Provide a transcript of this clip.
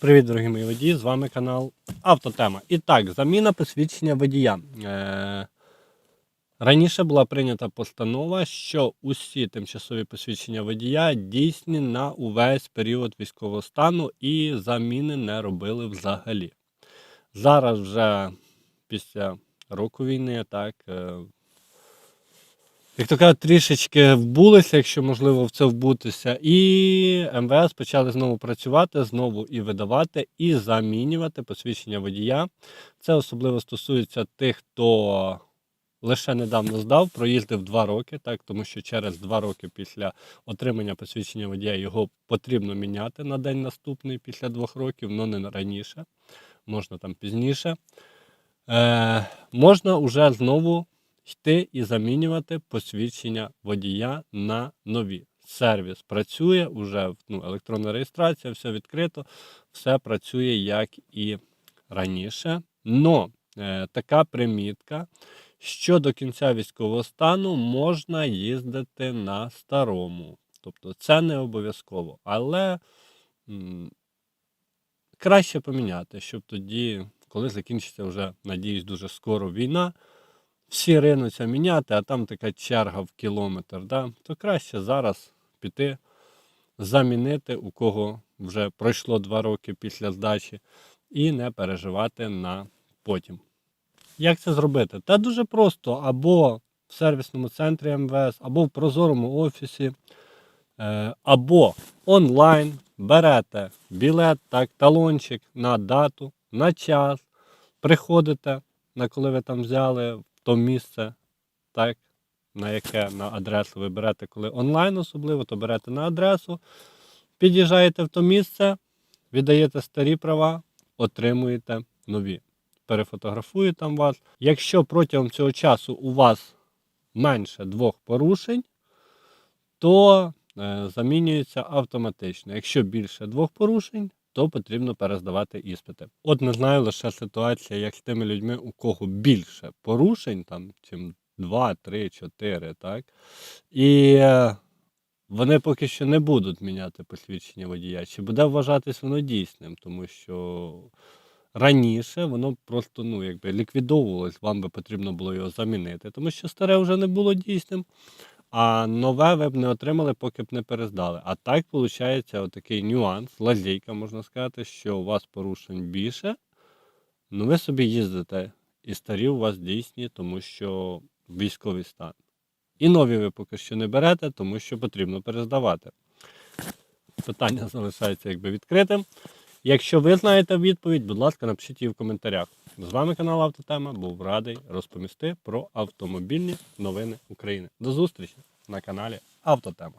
Привіт, дорогі мої водії! З вами канал Автотема. І так, заміна посвідчення водія. Е, раніше була прийнята постанова, що усі тимчасові посвідчення водія дійсні на увесь період військового стану і заміни не робили взагалі. Зараз вже після року війни, так. Як то кажуть, трішечки вбулися, якщо можливо в це вбутися, і МВС почали знову працювати, знову і видавати, і замінювати посвідчення водія. Це особливо стосується тих, хто лише недавно здав, проїздив два роки, так, тому що через два роки після отримання посвідчення водія його потрібно міняти на день наступний після двох років, але не раніше, можна там пізніше. Е, можна вже знову йти і замінювати посвідчення водія на нові. Сервіс працює, вже ну, електронна реєстрація, все відкрито, все працює як і раніше. Но е, така примітка, що до кінця військового стану можна їздити на старому. Тобто це не обов'язково. Але м, краще поміняти, щоб тоді, коли закінчиться вже, надіюсь, дуже скоро війна всі ринуться міняти, а там така черга в кілометр, да? то краще зараз піти, замінити, у кого вже пройшло два роки після здачі, і не переживати на потім. Як це зробити? Та дуже просто, або в сервісному центрі МВС, або в прозорому офісі, е, або онлайн берете білет, так, талончик на дату, на час, приходите, на коли ви там взяли то місце, так, на яке на адресу ви берете, коли онлайн особливо, то берете на адресу, під'їжджаєте в то місце, віддаєте старі права, отримуєте нові. Перефотографують там вас. Якщо протягом цього часу у вас менше двох порушень, то е, замінюється автоматично. Якщо більше двох порушень, то потрібно перездавати іспити. От не знаю лише ситуація, як з тими людьми, у кого більше порушень, там, чим 2, 3, 4, так? І е, вони поки що не будуть міняти посвідчення водія. Чи буде вважатись воно дійсним, тому що раніше воно просто ну, якби ліквідовувалось, вам би потрібно було його замінити, тому що старе вже не було дійсним. А нове ви б не отримали, поки б не перездали. А так виходить отакий нюанс, лазейка, можна сказати, що у вас порушень більше, ну ви собі їздите, і старі у вас дійсні, тому що військовий стан. І нові ви поки що не берете, тому що потрібно перездавати. Питання залишається якби відкритим. Якщо ви знаєте відповідь, будь ласка, напишіть її в коментарях. З вами канал Автотема. Був радий розповісти про автомобільні новини України. До зустрічі на каналі Автотема.